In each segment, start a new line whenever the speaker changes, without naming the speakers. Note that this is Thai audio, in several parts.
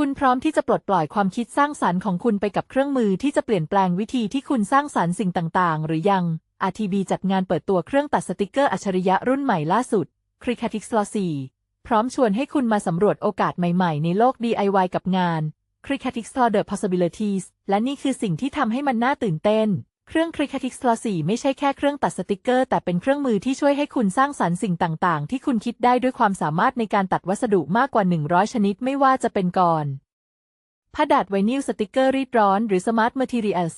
คุณพร้อมที่จะปลดปล่อยความคิดสร้างสรรค์ของคุณไปกับเครื่องมือที่จะเปลี่ยนแปลงวิธีที่คุณสร้างสรรค์สิ่งต่างๆ หรือยัง RTB จัดงานเปิดตัวเครื่องตัดสติกเกอร์อัจฉริยะรุ่นใหม่ล่าสุด c r i c a t i x l a 4พร้อมชวนให้คุณมาสำรวจโอกาสใหม่ๆ ในโลก DIY กับงาน c r i c a t i x l a The Possibilities และนี่คือสิ่งที่ทำให้มันน่าตื่นเต้น เครื่อง c r i c a t i x l a 4ไม่ใช่แค่เครื่องตัดสติกเกอร์ แต่เป็นเครื่องมือที่ช่วยให้คุณสร้างสรรค์สิ่งต่าง ๆ ที่คุณคิดได้ด้วยความสามารถในการตัดวัสดุมากกว่า 100 ชนิดไม่ว่าจะเป็นกรผ้าดาดไวนิลสติกเกอร์รีดร้อน หรือ Smart Materials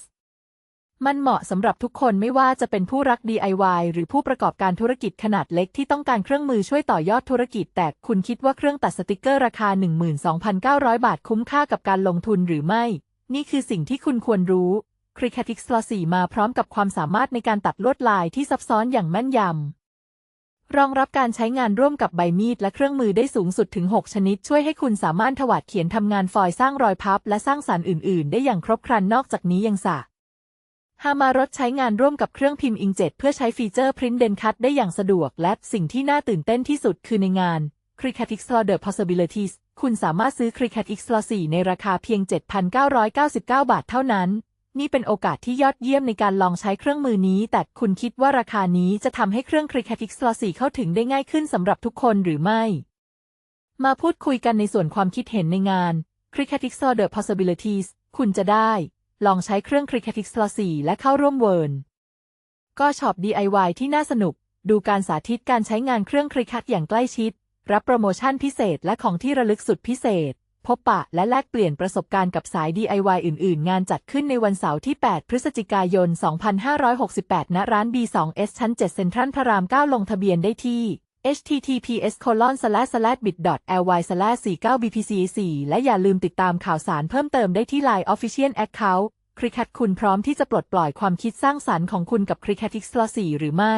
มันเหมาะสำหรับทุกคนไม่ว่าจะเป็นผู้รัก DIY หรือผู้ประกอบการธุรกิจขนาดเล็กที่ต้องการเครื่องมือช่วยต่อยอดธุรกิจ แต่คุณคิดว่าเครื่องตัดสติกเกอร์ราคา 12,900 บาทคุ้มค่ากับการลงทุนหรือไม่ นี่คือสิ่งที่คุณควรรู้ c r i c a t i x l a 4มาพร้อมกับความสามารถในการตัดลวดลายที่ซับซ้อนอย่างแม่นยำ รองรับการใช้งานร่วมกับใบมีดและเครื่องมือได้สูงสุดถึง 6 ชนิด ช่วยให้คุณสามารถถวาดเขียนทำงานฟอยล์สร้างรอยพับ และสร้างสารรค์อื่น ๆ ได้อย่างครบครันนอกจากนี้ยังสะฮามารถใช้งานร่วมกับเครื่องพิมพ์อิงเจ็ตเพื่อใช้ฟีเจอร์ Print Den Cut ได้อย่างสะดวก และสิ่งที่น่าตื่นเต้นที่สุดคือในงาน c r i c a t i x l a The Possibilities คุณสามารถซื้อ c r i c a t i x l a 4ในราคาเพียง 7,999 บาทเท่านั้น นี่เป็นโอกาสที่ยอดเยี่ยมในการลองใช้เครื่องมือนี้ แต่คุณคิดว่าราคานี้จะทำให้เครื่อง c r i c a t i x l a 4เข้าถึงได้ง่ายขึ้นสำหรับทุกคนหรือไม่ มาพูดคุยกันในส่วนความคิดเห็นในงาน c r i c a t i x l a The Possibilities คุณจะได้ ลองใช้เครื่อง c r i c a t i x l a 4และเข้าร่วมเวิร์นก็ช็อป DIY ที่น่าสนุก ดูการสาธิตการใช้งานเครื่องคริคัตอย่างใกล้ชิด รับโปรโมชั่นพิเศษและของที่ระลึกสุดพิเศษ พบปะและแลกเปลี่ยนประสบการณ์กับสาย DIY อื่น ๆ งานจัดขึ้นในวันเสาร์ที่ 8 พฤศจิกายน 2568 ณ ร้าน B2S ชั้น 7 เซ็นทรัลพระราม 9 ลงทะเบียนได้ที่ https colon slash slash bit ly slash 49 bpc 4และอย่าลืมติดตามข่าวสารเพิ่มเติมได้ที่ Line Official Account คริคัตคุณพร้อมที่จะปลดปล่อยความคิดสร้างสรรค์ของคุณกับคริคัติกส์4หรือไม่